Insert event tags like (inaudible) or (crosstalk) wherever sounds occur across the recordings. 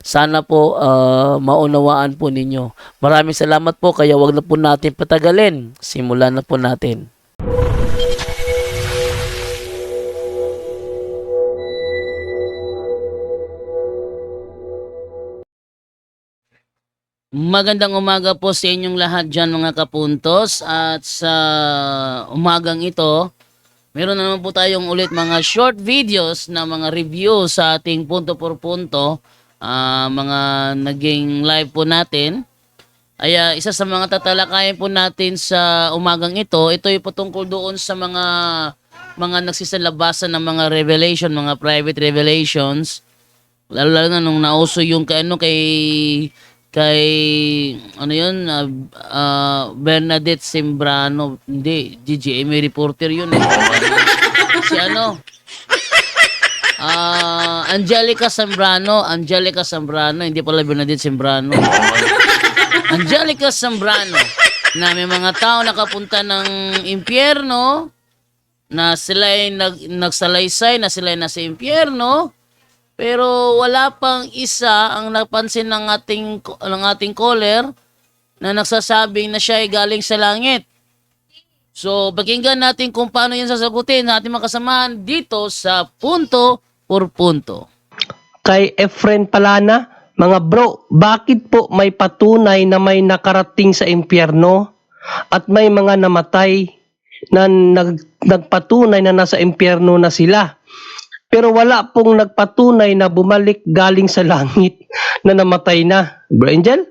Sana po ah, maunawaan po ninyo. Maraming salamat po kaya wag na po natin patagalin. Simulan na po natin. Magandang umaga po sa inyong lahat dyan mga kapuntos at sa umagang ito meron na naman po tayong ulit mga short videos na mga review sa ating punto por punto ah, mga naging live po natin. Ay ah, isa sa mga tatalakayan po natin sa umagang ito ito ay patungkol doon sa mga mga nagsisalabasan ng mga revelation mga private revelations. Lalo lalo na nung nauso yung kay ano kay kay ano yun ah, ah, Bernadette Sembrano. Hindi GGMA reporter yun eh. (laughs) Si ano ah Angelica Sembrano Angelica Sembrano hindi pala Bernadette Sembrano Angelica Sembrano na may mga tao nakapunta ng impyerno na sila ay nag, nagsalaysay na sila ay nasa impyerno pero wala pang isa ang napansin ng ating ng ating caller na nagsasabing na siya ay galing sa langit. So, pakinggan natin kung paano yan sasagutin ng ating mga dito sa punto por punto. kay Efren Palana, mga bro, bakit po may patunay na may nakarating sa impyerno at may mga namatay na nag, nagpatunay na nasa impyerno na sila? Pero wala pong nagpatunay na bumalik galing sa (laughs) langit na namatay na. Bro Angel?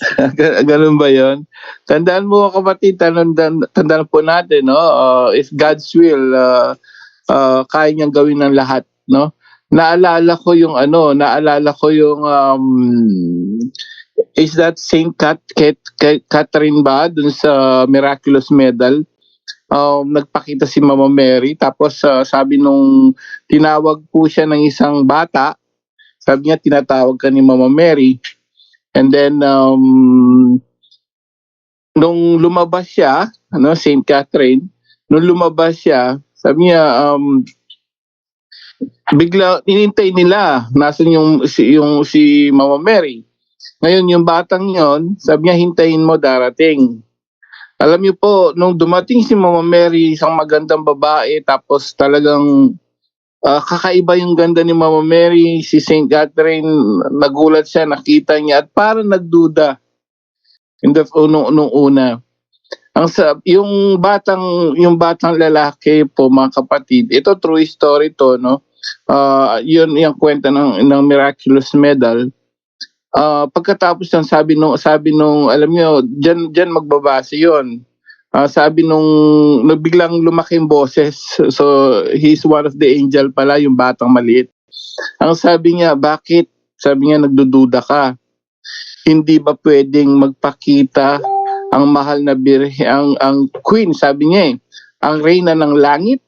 (laughs) Gan- Ganun ba yon? Tandaan mo kapatid, tandaan, tandaan po natin, no? Uh, if God's will, uh, uh, kaya niyang gawin ng lahat, no? Naalala ko yung ano, naalala ko yung um, is that Saint Cat, Cat, Cat, Catherine ba dun sa Miraculous Medal? Um, nagpakita si Mama Mary tapos uh, sabi nung tinawag po siya ng isang bata, sabi niya tinatawag ka ni Mama Mary. And then, um, nung lumabas siya, ano, St. Catherine, nung lumabas siya, sabi niya, um, bigla, inintay nila, nasan yung, si, yung, si Mama Mary. Ngayon, yung batang yon sabi niya, hintayin mo darating. Alam niyo po, nung dumating si Mama Mary, isang magandang babae, tapos talagang Ah, kakaiba yung ganda ni Mama Mary, si St. Catherine, nagulat siya, nakita niya at parang nagduda. In the nung, nung una. Ang sa yung batang yung batang lalaki po mga kapatid, ito true story to no. Ah, yun yung kwento ng ng miraculous medal. Ah, pagkatapos ng sabi nung sabi nung alam niyo, diyan diyan magbabase 'yon. Ah, sabi nung nabiglang lumaki yung boses. So, he's one of the angel pala, yung batang maliit. Ang sabi niya, bakit? Sabi niya, nagdududa ka. Hindi ba pwedeng magpakita ang mahal na birhe, ang, ang queen, sabi niya eh, ang reyna ng langit,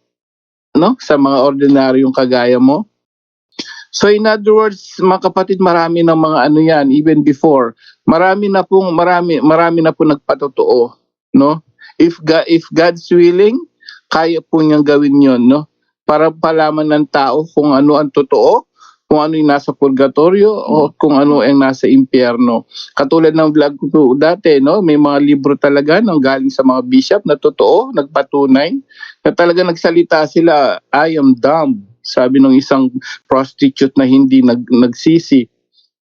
no? Sa mga ordinaryong kagaya mo. So in other words, mga kapatid, marami ng mga ano yan, even before. Marami na pong, marami, marami na po nagpatotoo, no? if God, if God's willing, kaya po niyang gawin 'yon, no? Para palaman ng tao kung ano ang totoo, kung ano yung nasa purgatorio o kung ano ang nasa impyerno. Katulad ng vlog ko dati, no? May mga libro talaga nang galing sa mga bishop na totoo, nagpatunay na talaga nagsalita sila, I am dumb, sabi ng isang prostitute na hindi nag, nagsisi.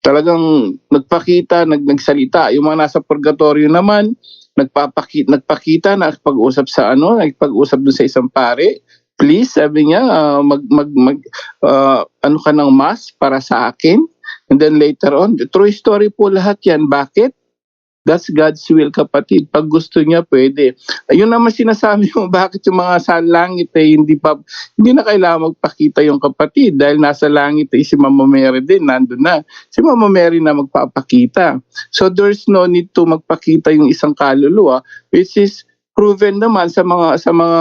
Talagang nagpakita, nag, nagsalita. Yung mga nasa purgatorio naman, nagpapakita nagpakita na pag-usap sa ano, nagpag-usap dun sa isang pare. Please, sabi niya, ah, mag mag mag ah, ano ka ng mass para sa akin. And then later on, true story po lahat 'yan. Bakit? That's God's will, kapatid. Pag gusto niya, pwede. Ayun naman sinasabi mo, (laughs) bakit yung mga sa langit eh, hindi pa, hindi na kailangan magpakita yung kapatid dahil nasa langit eh, si Mama Mary din, nandun na. Si Mama Mary na magpapakita. So there's no need to magpakita yung isang kaluluwa, which is proven naman sa mga sa mga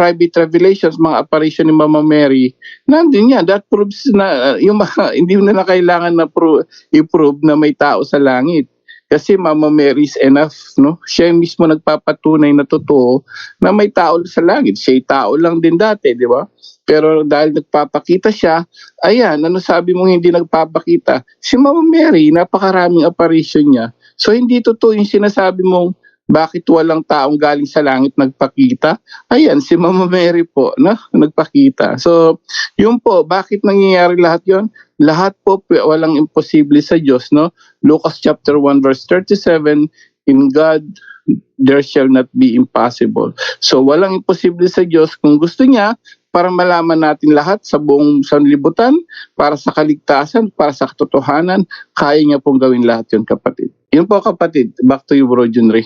private revelations, mga apparition ni Mama Mary, nandun yan. That proves na uh, yung mga, (laughs) hindi mo na kailangan na pro, i-prove na may tao sa langit. Kasi Mama Mary is enough, no? Siya mismo nagpapatunay na totoo na may tao sa langit. Siya tao lang din dati, di ba? Pero dahil nagpapakita siya, ayan, ano sabi mong hindi nagpapakita? Si Mama Mary, napakaraming apparition niya. So hindi totoo yung sinasabi mong bakit walang taong galing sa langit nagpakita? Ayan, si Mama Mary po, no? Nagpakita. So, yun po, bakit nangyayari lahat yon? Lahat po, walang imposible sa Diyos, no? Lucas chapter 1 verse 37, In God, there shall not be impossible. So, walang imposible sa Diyos. Kung gusto niya, para malaman natin lahat sa buong sanlibutan, para sa kaligtasan, para sa katotohanan, kaya niya pong gawin lahat yun, kapatid. Yun po, kapatid. Back to you, Bro Junri.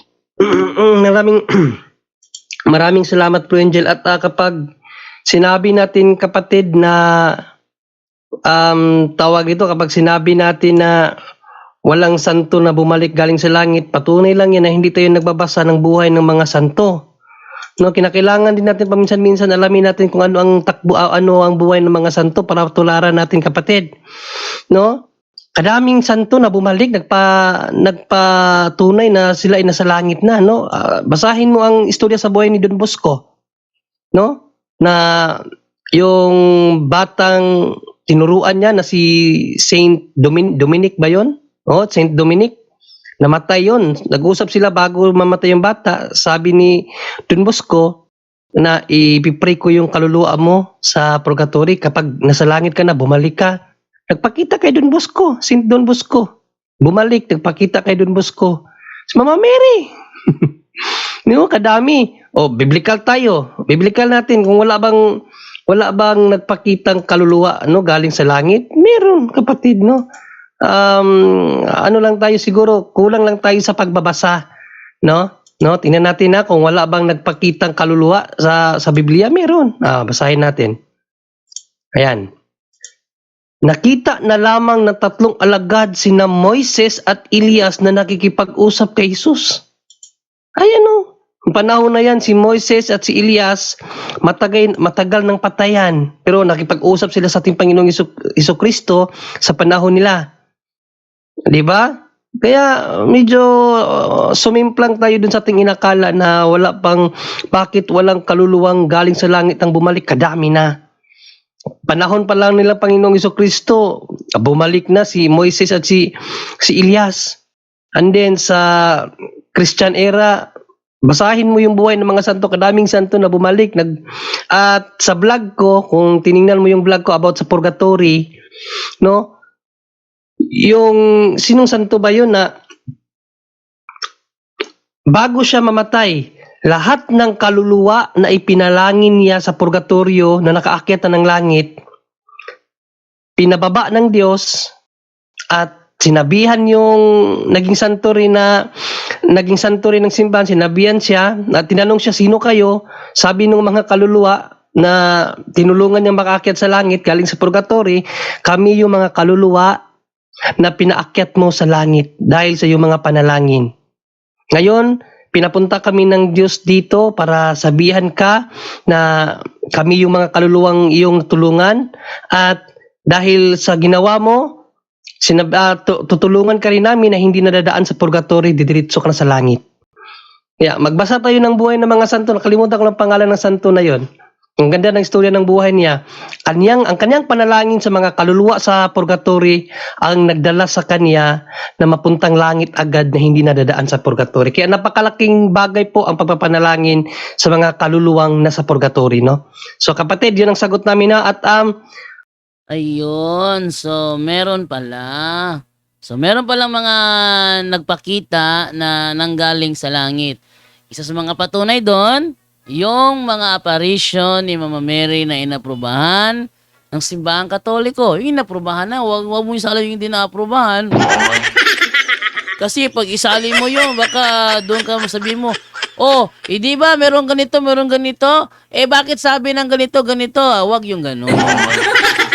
Maraming (clears throat) maraming salamat Bro Angel. At ah, kapag sinabi natin kapatid na um, tawag ito kapag sinabi natin na walang santo na bumalik galing sa langit patunay lang yan na hindi tayo nagbabasa ng buhay ng mga santo. No kinakailangan din natin paminsan-minsan alamin natin kung ano ang takbo ah, ano ang buhay ng mga santo para tularan natin kapatid. No kadaming santo na bumalik nagpa nagpatunay na sila ay nasa langit na no? Ah, basahin mo ang istorya sa buhay ni Don Bosco no? Na yung batang tinuruan niya na si Saint Domin- Dominic ba yon oh Saint Dominic. Namatay yon nag-usap sila bago mamatay yung bata. Sabi ni Don Bosco na ipipray ko yung kaluluwa mo sa purgatory. Kapag nasa langit ka na bumalik ka Nagpakita kay Don Bosco, Saint Don Bosco. Bumalik, nagpakita kay Don Bosco. Si Mama Mary. (laughs) no, kadami. O, biblical tayo. Biblical natin kung wala bang wala bang nagpakitang kaluluwa no galing sa langit? Meron, kapatid, no. Um, ano lang tayo siguro, kulang lang tayo sa pagbabasa, no? No, tingnan natin na kung wala bang nagpakitang kaluluwa sa sa Biblia, meron. Ah, basahin natin. Ayan. Nakita na lamang ng tatlong alagad sina Moises at Elias na nakikipag-usap kay Jesus. Ayan o. Ang panahon na yan, si Moises at si Elias matagal, matagal ng patayan. Pero nakipag-usap sila sa ating Panginoong Iso, Kristo sa panahon nila. Di ba? Kaya medyo uh, sumimplang tayo dun sa ating inakala na wala pang, bakit walang kaluluwang galing sa langit ang bumalik, kadami na panahon pa lang nila Panginoong Iso Kristo, bumalik na si Moises at si si Elias. And then sa Christian era, basahin mo yung buhay ng mga santo, kadaming santo na bumalik. Nag, at sa vlog ko, kung tiningnan mo yung vlog ko about sa purgatory, no? Yung sinong santo ba yun na bago siya mamatay, lahat ng kaluluwa na ipinalangin niya sa purgatorio na nakaakyat na ng langit, pinababa ng Diyos at sinabihan yung naging santo rin na naging santo rin ng simbahan, sinabihan siya at tinanong siya sino kayo, sabi ng mga kaluluwa na tinulungan niya makaakyat sa langit galing sa purgatory, kami yung mga kaluluwa na pinaakyat mo sa langit dahil sa iyong mga panalangin. Ngayon, pinapunta kami ng Diyos dito para sabihan ka na kami yung mga kaluluwang iyong tulungan at dahil sa ginawa mo, sinab- tu- tutulungan ka rin namin na hindi nadadaan sa purgatory, didiritso ka na sa langit. Kaya magbasa tayo ng buhay ng mga santo. Nakalimutan ko ng pangalan ng santo na yon. Ang ganda ng istorya ng buhay niya. Kanyang, ang kanyang panalangin sa mga kaluluwa sa purgatory ang nagdala sa kanya na mapuntang langit agad na hindi nadadaan sa purgatory. Kaya napakalaking bagay po ang pagpapanalangin sa mga kaluluwang nasa purgatory, no? So kapatid, yun ang sagot namin na at um, Ayun, so meron pala. So meron palang mga nagpakita na nanggaling sa langit. Isa sa mga patunay doon, yung mga apparition ni Mama Mary na inaprubahan ng simbahang katoliko. Yung inaprubahan na, wag, wag mo isala yung hindi naaprubahan. (laughs) Kasi pag isali mo yun, baka doon ka sabihin mo, oh, eh di ba meron ganito, meron ganito? Eh bakit sabi ng ganito, ganito? Ah, wag yung gano'n.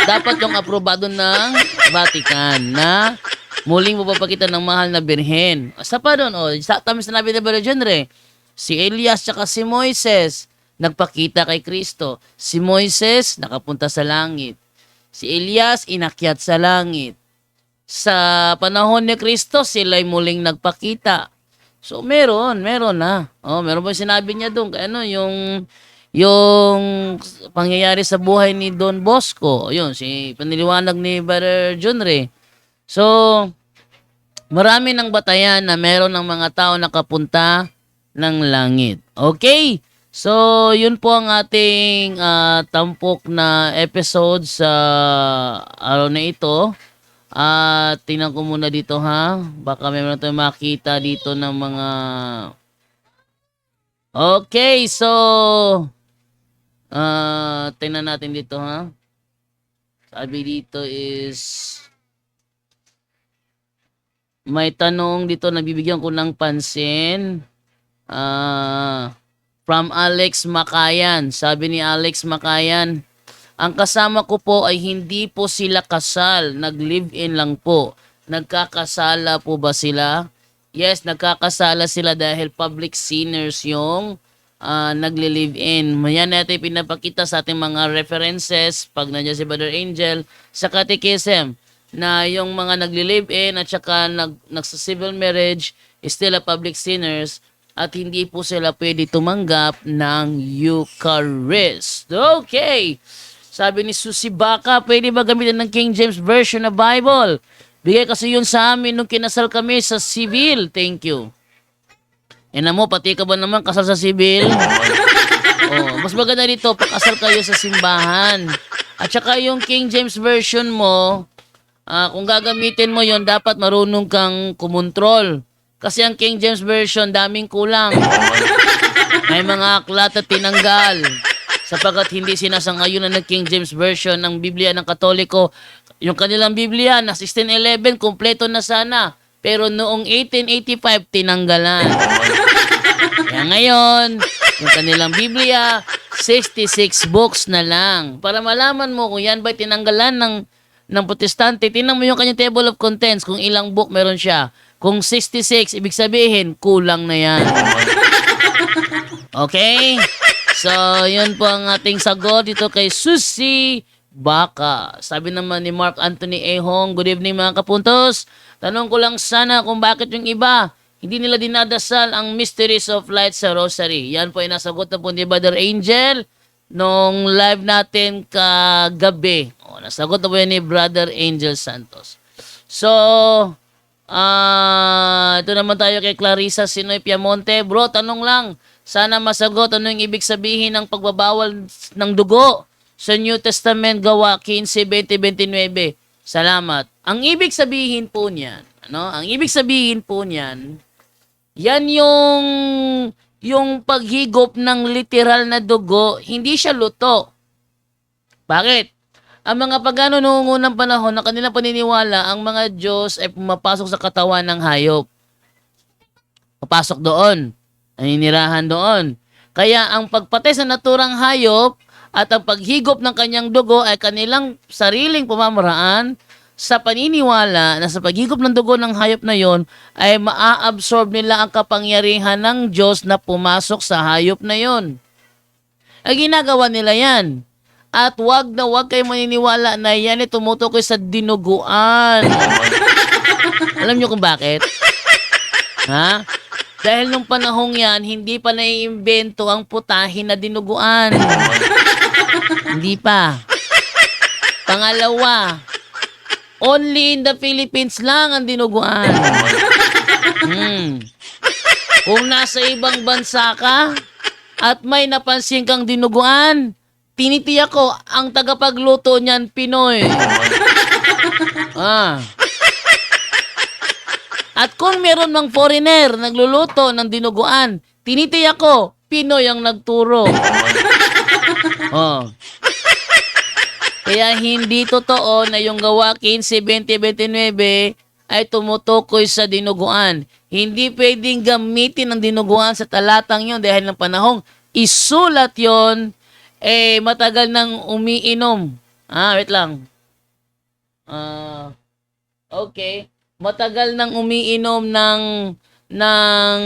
Dapat yung aprobado ng Vatican na muling mapapakita ng mahal na birhen. Sa pa doon, oh, sa tama sinabi ni Brother Genre, si Elias tsaka si Moises nagpakita kay Kristo. Si Moises nakapunta sa langit. Si Elias inakyat sa langit. Sa panahon ni Kristo, sila'y muling nagpakita. So, meron, meron na. Oh, meron yung sinabi niya doon, ano, yung yung pangyayari sa buhay ni Don Bosco. Yun, si paniliwanag ni Brother Ray. So, marami ng batayan na meron ng mga tao nakapunta ng langit. Okay? So, yun po ang ating ah, tampok na episode sa araw na ito. At tingnan ko muna dito ha. Baka meron tayong makita dito ng mga... Okay, so... Ah, tingnan natin dito ha. Sabi dito is... May tanong dito na bibigyan ko ng pansin. Ah... from Alex Makayan. Sabi ni Alex Makayan, ang kasama ko po ay hindi po sila kasal, nag-live-in lang po. Nagkakasala po ba sila? Yes, nagkakasala sila dahil public sinners yung ah, nagli-live-in. Mayan natin pinapakita sa ating mga references pag nandiyan si Brother Angel sa Catechism na yung mga nagli-live-in at saka nag, nagsa-civil marriage is still a public sinners at hindi po sila pwede tumanggap ng Eucharist. Okay. Sabi ni Susi Baka, pwede ba gamitin ng King James Version na Bible? Bigay kasi yun sa amin nung kinasal kami sa civil. Thank you. E na mo, pati ka ba naman kasal sa civil? oh, mas maganda dito, pakasal kayo sa simbahan. At saka yung King James Version mo, ah, kung gagamitin mo yon dapat marunong kang kumontrol. Kasi ang King James Version, daming kulang. (laughs) May mga aklat at tinanggal. Sapagkat hindi sinasangayunan ng King James Version ng Biblia ng Katoliko. Yung kanilang Biblia na 1611, kompleto na sana. Pero noong 1885, tinanggalan. Kaya ngayon, yung kanilang Biblia, 66 books na lang. Para malaman mo kung yan ba tinanggalan ng, ng protestante, tingnan mo yung kanyang table of contents kung ilang book meron siya. Kung 66, ibig sabihin, kulang na yan. Okay? So, yun po ang ating sagot dito kay Susi Baka. Sabi naman ni Mark Anthony Ehong, Good evening mga kapuntos. Tanong ko lang sana kung bakit yung iba hindi nila dinadasal ang mysteries of light sa rosary. Yan po ay nasagot na po ni Brother Angel nung live natin kagabi. O, nasagot na po yan ni Brother Angel Santos. So, ah, ito naman tayo kay Clarissa Sinoy Piamonte. Bro, tanong lang. Sana masagot ano yung ibig sabihin ng pagbabawal ng dugo sa New Testament gawa 15:20-29. Salamat. Ang ibig sabihin po niyan, ano? Ang ibig sabihin po niyan, yan yung yung paghigop ng literal na dugo, hindi siya luto. Bakit? Ang mga pagano noong unang panahon na kanilang paniniwala, ang mga Diyos ay pumapasok sa katawan ng hayop. Papasok doon. Naninirahan doon. Kaya ang pagpatay sa naturang hayop at ang paghigop ng kanyang dugo ay kanilang sariling pamamaraan sa paniniwala na sa paghigop ng dugo ng hayop na yon ay maa-absorb nila ang kapangyarihan ng Diyos na pumasok sa hayop na yon. Ang ginagawa nila yan. At wag na wag kayo maniniwala na yan ay tumutukoy sa dinuguan. (laughs) Alam niyo kung bakit? Ha? Dahil nung panahong yan, hindi pa naiimbento ang putahin na dinuguan. (laughs) hindi pa. Pangalawa, only in the Philippines lang ang dinuguan. Hmm. Kung nasa ibang bansa ka at may napansin kang dinuguan, tinitiyak ko ang tagapagluto niyan Pinoy. (laughs) Ah. At kung meron mang foreigner nagluluto ng dinuguan, tinitiyak ko, Pinoy ang nagturo. (laughs) oh. Kaya hindi totoo na yung gawa 15, 20, 29 ay tumutukoy sa dinuguan. Hindi pwedeng gamitin ang dinuguan sa talatang yon dahil ng panahong isulat yon eh matagal nang umiinom. Ah, wait lang. Ah, okay. Matagal nang umiinom ng ng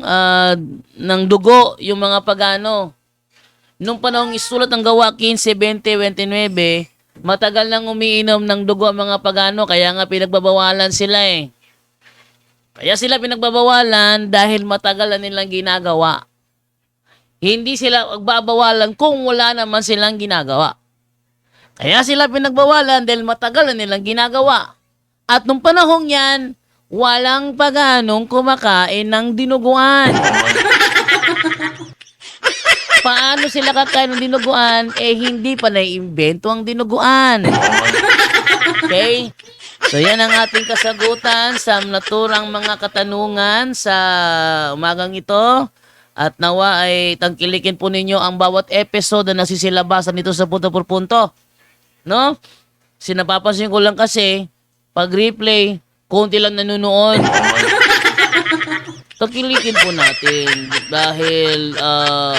ah, ng dugo yung mga pagano. Nung panahong isulat ang gawa 15, 20, 29, matagal nang umiinom ng dugo ang mga pagano kaya nga pinagbabawalan sila eh. Kaya sila pinagbabawalan dahil matagal na nilang ginagawa. Hindi sila magbabawalan kung wala naman silang ginagawa. Kaya sila pinagbawalan dahil matagal na nilang ginagawa. At nung panahong yan, walang paganong kumakain ng dinuguan. (laughs) Paano sila kakain ng dinuguan? Eh, hindi pa naiimbento ang dinuguan. Okay? So, yan ang ating kasagutan sa naturang mga katanungan sa umagang ito. At nawa ay tangkilikin po ninyo ang bawat episode na nasisilabasan nito sa punto por punto. No? Sinapapansin ko lang kasi, pag replay, konti lang nanonood. (laughs) Tangkilikin po natin dahil ah,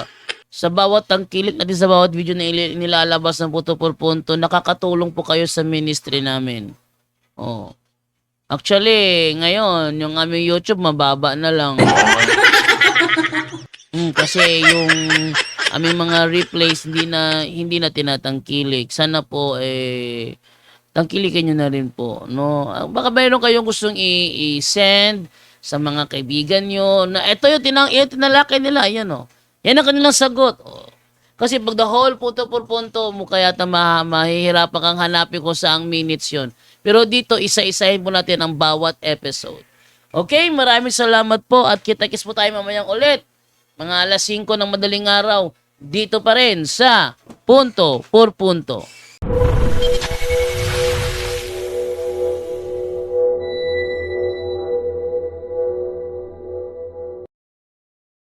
sa bawat tangkilik natin sa bawat video na nilalabas ng punto por punto, nakakatulong po kayo sa ministry namin. Oh. Actually, ngayon, yung aming YouTube, mababa na lang. (laughs) Mm, kasi yung aming mga replays hindi na hindi na tinatangkilik. Sana po eh tangkilikin niyo na rin po, no? Ah, Baka mayroon kayong gustong i-send sa mga kaibigan niyo na ito yung tinang yung tinalakay nila, yan oh. Yan ang kanilang sagot. Oh. Kasi pag the whole punto por punto mo kaya ta ma mahihirapan kang hanapin kung saang minutes yon. Pero dito isa-isahin po natin ang bawat episode. Okay, maraming salamat po at kita-kits po tayo mamayang ulit. Mga alas 5 ng madaling araw, dito pa rin sa Punto por Punto.